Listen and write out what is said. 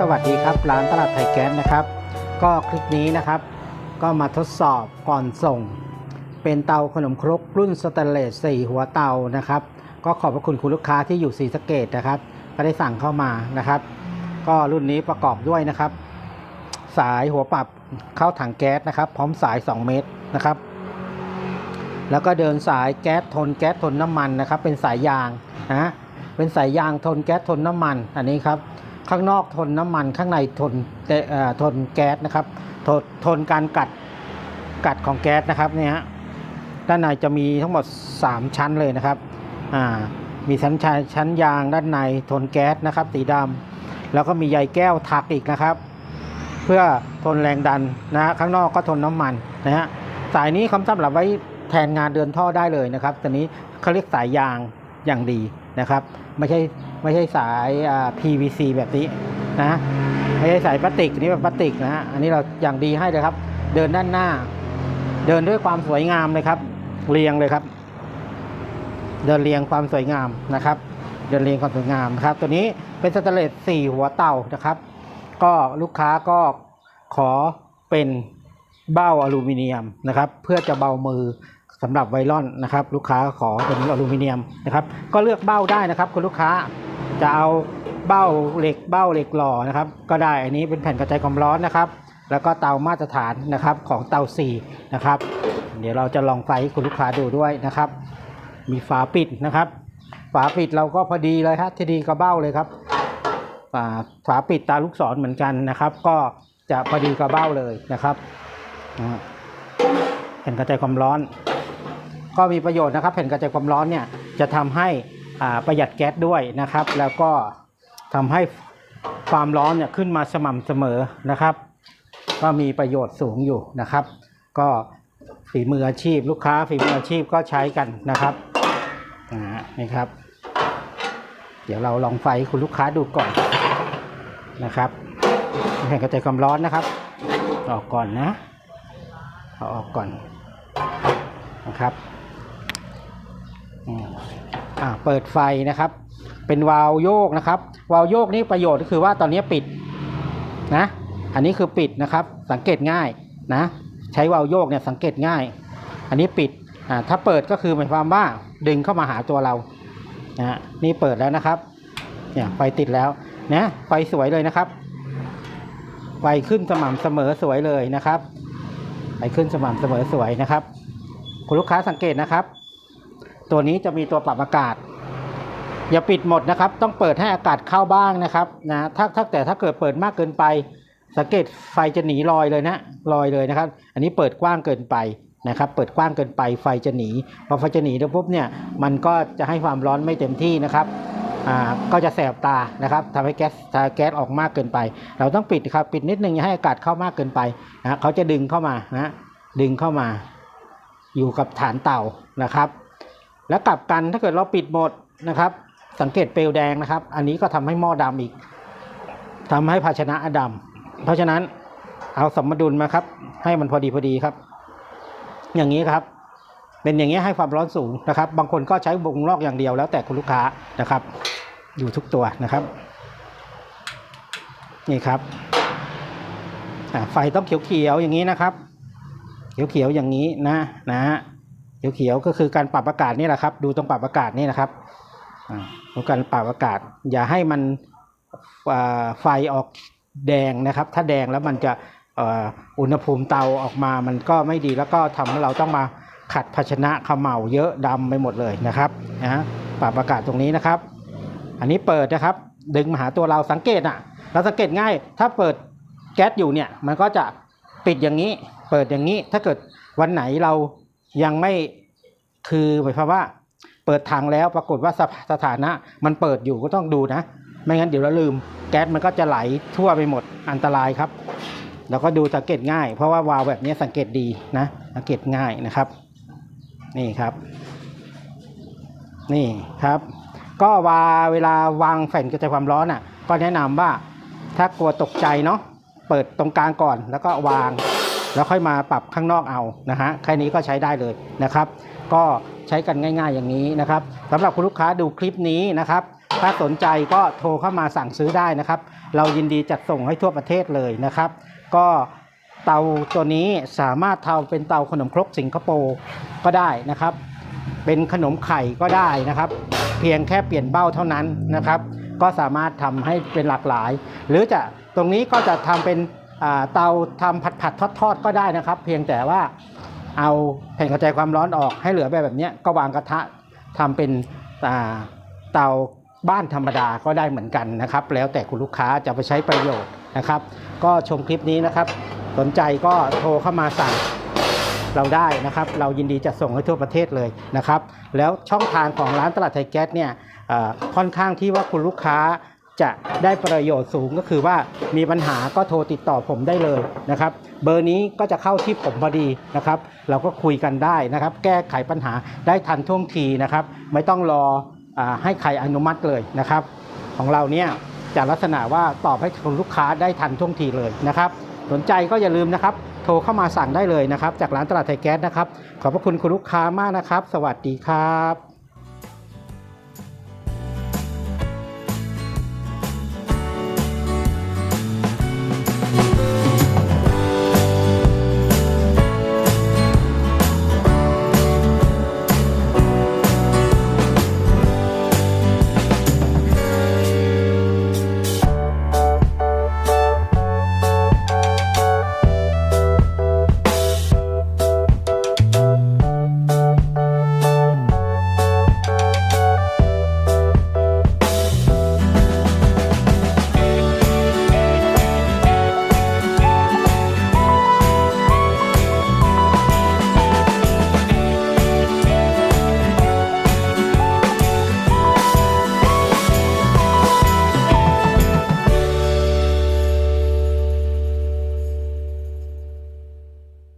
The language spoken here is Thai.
สวัสดีครับ ร้านตลาดไทยแก๊สนะครับ ก็คลิปนี้นะครับ ก็มาทดสอบก่อนส่ง เป็นเตาขนมครกรุ่นสแตนเลส4หัวเตานะครับ ก็ขอบพระคุณคุณลูกค้าที่อยู่ศรีสเกดนะครับ ก็ได้สั่งเข้ามานะครับ ก็รุ่นนี้ประกอบด้วยนะครับ สายหัวปรับเข้าถังแก๊สนะครับ พร้อมสาย 2 เมตรนะครับ แล้วก็เดินสายแก๊สทนแก๊สทนน้ำมันนะครับ เป็นสายยางนะเป็นสายยางทนแก๊สทนน้ำมันอันนี้ครับ ข้างนอกทนน้ำมันข้างในทนเอ่อทนแก๊สนะครับทนทนการกัดกัดของแก๊สนะครับเนี่ยฮะด้านในจะมีทั้งหมด 3 ชั้นเลยนะครับอ่ามีชั้นชายชั้นยางด้านในทนแก๊สนะครับ สีดำแล้วก็มีใยแก้วถักอีกนะครับ เพื่อทนแรงดันนะฮะข้างนอกก็ทนน้ำมันนะฮะสายนี้คำสำหรับไว้แทนงานเดินท่อได้เลยนะครับตัวนี้เขาเรียกสายยาง อย่างดีนะครับ ไม่ใช่ไม่ใช่สาย PVC แบบนี้นะไม่ใช่สายพลาสติกนนี้แบบพลาสติกนะฮะอันนี้เราอย่างดีให้เลยครับ เดินด้านหน้า เดินด้วยความสวยงามเลยครับ เรียงเลยครับ เดินเรียงความสวยงามนะครับ เดินเรียงความสวยงามครับ ตัวนี้เป็นสแตนเลสสี่หัวเต่านะครับ ก็ลูกค้าก็ขอเป็น เบ้าอลูมิเนียมนะครับ เพื่อจะเบามือสำหรับไวลอนนะครับ ลูกค้าขอเป็นอลูมิเนียมนะครับ ก็เลือกเบ้าได้นะครับ คุณลูกค้าจะเอาเบ้าเหล็กเบ้าเหล็กหล่อนะครับ ก็ได้อันนี้เป็นแผ่นกระจายความร้อนนะครับ แล้วก็เตามาตรฐานนะครับของเตา4นะครับ เดี๋ยวเราจะลองไฟให้คุณลูกค้าดูด้วยนะครับ มีฝาปิดนะครับ ฝาปิดเราก็พอดีเลยครับที่ดีกระเบ้าเลยครับฝาฝาปิดตาลูกศรเหมือนกันนะครับ ก็จะพอดีกระเบ้าเลยนะครับ นะแผ่นกระจายความร้อน ก็มีประโยชน์นะครับ แผ่นกระจายความร้อนเนี่ยจะทำให้ประหยัดแก๊สด้วยนะครับ แล้วก็ทำให้ความร้อนเนี่ยขึ้นมาสม่ำเสมอนะครับ ก็มีประโยชน์สูงอยู่นะครับ ก็ฝีมืออาชีพ ลูกค้าฝีมืออาชีพก็ใช้กันนะครับนี่ครับ เดี๋ยวเราลองไฟคุณลูกค้าดูก่อนนะครับแผ่นกระจายความร้อนนะครับออกก่อนนะ เอาออกก่อนนะครับอ่าเปิดไฟนะครับ เป็นวาล์วโยกนะครับ วาล์วโยกนี่ประโยชน์ก็คือว่าตอนนี้ปิดนะ อันนี้คือปิดนะครับ สังเกตง่ายนะ ใช้วาล์วโยกเนี่ยสังเกตง่าย อันนี้ปิดอ่าถ้าเปิดก็คือหมายความว่าดึงเข้ามาหาตัวเรานะฮะนี่เปิดแล้วนะครับเนี่ยไฟติดแล้วนะไฟสวยเลยนะครับ ไฟขึ้นสม่ำเสมอสวยเลยนะครับ ไฟขึ้นสม่ำเสมอสวยนะครับ คุณลูกค้าสังเกตนะครับ ตัวนี้จะมีตัวปรับอากาศ อย่าปิดหมดนะครับ ต้องเปิดให้อากาศเข้าบ้างนะครับนะถ้าถ้าแต่ถ้าเกิดเปิดมากเกินไป สังเกตไฟจะหนีลอยเลยนะลอยเลยนะครับ อันนี้เปิดกว้างเกินไปนะครับ เปิดกว้างเกินไปไฟจะหนีพอไฟจะหนีแล้วปุ๊บเนี่ยมันก็จะให้ความร้อนไม่เต็มที่นะครับ ก็จะแสบตานะครับทำให้แก๊สถ้าแก๊สออกมากเกินไป เราต้องปิดครับปิดนิดนึงอย่าให้อากาศเข้ามากเกินไปนะเขาจะดึงเข้ามานะดึงเข้ามา อยู่กับฐานเต่านะครับ แล้วกลับกันถ้าเกิดเราปิดหมดนะครับ สังเกตเปลวแดงนะครับ อันนี้ก็ทำให้หม้อดำอีกทำให้ภาชนะดำเพราะฉะนั้นเอาสมดุลมาครับ ให้มันพอดีพอดีครับ อย่างนี้ครับ เป็นอย่างนี้ให้ความร้อนสูงนะครับ บางคนก็ใช้วงลอกอย่างเดียวแล้วแต่คุณลูกค้านะครับ อยู่ทุกตัวนะครับ นี่ครับไฟต้องเขียวๆอย่างนี้นะครับ เขียวๆอย่างนี้นะนะเขียวๆก็คือการปรับอากาศนี่แหละครับ ดูตรงปรับอากาศนี่นะครับดูการปรับอากาศ อย่าให้มันไฟออกแดงนะครับ ถ้าแดงแล้วมันจะอุณหภูมิเตาออกมามันก็ไม่ดีแล้วก็ทำให้เราต้องมา ขัดภาชนะขม่าเยอะดำไปหมดเลยนะครับนะปรับอากาศตรงนี้นะครับ อันนี้เปิดนะครับ ดึงมาหาตัวเราสังเกตอะ เราสังเกตง่าย ถ้าเปิดแก๊สอยู่เนี่ยมันก็จะปิดอย่างนี้ เปิดอย่างนี้ถ้าเกิดวันไหนเรายังไม่คือหมายความว่า เปิดถังแล้วปรากฏว่าสสถานะ มันเปิดอยู่ก็ต้องดูนะ ไม่งั้นเดี๋ยวเราลืม แก๊สมันก็จะไหลทั่วไปหมดอันตรายครับ แล้วก็ดูสังเกตง่าย เพราะว่าวาล์วแบบนี้สังเกตดีนะสังเกตง่ายนะครับ นี่ครับ นี่ครับ ก็วาเวลาวางแผ่นกระจายความร้อนอะ ก็แนะนำว่าถ้ากลัวตกใจเนาะเปิดตรงกลางก่อนแล้วก็วาง แล้วค่อยมาปรับข้างนอกเอานะฮะแค่นี้ก็ใช้ได้เลยนะครับ ก็ใช้กันง่าย ๆ อย่างนี้นะครับสำหรับคุณลูกค้าดูคลิปนี้นะครับ ถ้าสนใจก็โทรเข้ามาสั่งซื้อได้นะครับ เรายินดีจัดส่งให้ทั่วประเทศเลยนะครับ ก็ เตาตัวนี้สามารถทำเป็นเตาขนมครกสิงคโปร์ก็ได้นะครับ เป็นขนมไข่ก็ได้นะครับ เพียงแค่เปลี่ยนเบ้าเท่านั้นนะครับ ก็สามารถทำให้เป็นหลากหลาย หรือจะตรงนี้ก็จะทำเป็นเตาทำผัดผัดทอดทอดๆก็ได้นะครับ เพียงแต่ว่าเอาแผ่นกระจายความร้อนออกให้เหลือแบบแบบนี้ก็วางกระทะทำเป็นเตาบ้านธรรมดาก็ได้เหมือนกันนะครับ แล้วแต่คุณลูกค้าจะไปใช้ประโยชน์นะครับ ก็ชมคลิปนี้นะครับ สนใจก็โทรเข้ามาสั่งเราได้นะครับ เรายินดีจะส่งให้ทั่วประเทศเลยนะครับ แล้วช่องทางของร้านตลาดไทยแก๊สเนี่ยค่อนข้างที่ว่าคุณลูกค้าจะได้ประโยชน์สูงก็คือว่ามีปัญหาก็โทรติดต่อผมได้เลยนะครับ เบอร์นี้ก็จะเข้าที่ผมพอดีนะครับ เราก็คุยกันได้นะครับ แก้ไขปัญหาได้ทันท่วงทีนะครับ ไม่ต้องรออให้ใครอนุมัติเลยนะครับ ของเราเนี่ยจะลักษณะว่าตอบให้คุณลูกค้าได้ทันท่วงทีเลยนะครับ สนใจก็อย่าลืมนะครับ โทรเข้ามาสั่งได้เลยนะครับ จากร้านตลาดไทยแก๊สนะครับ ขอบพระคุณคุณลูกค้ามากนะครับ สวัสดีครับ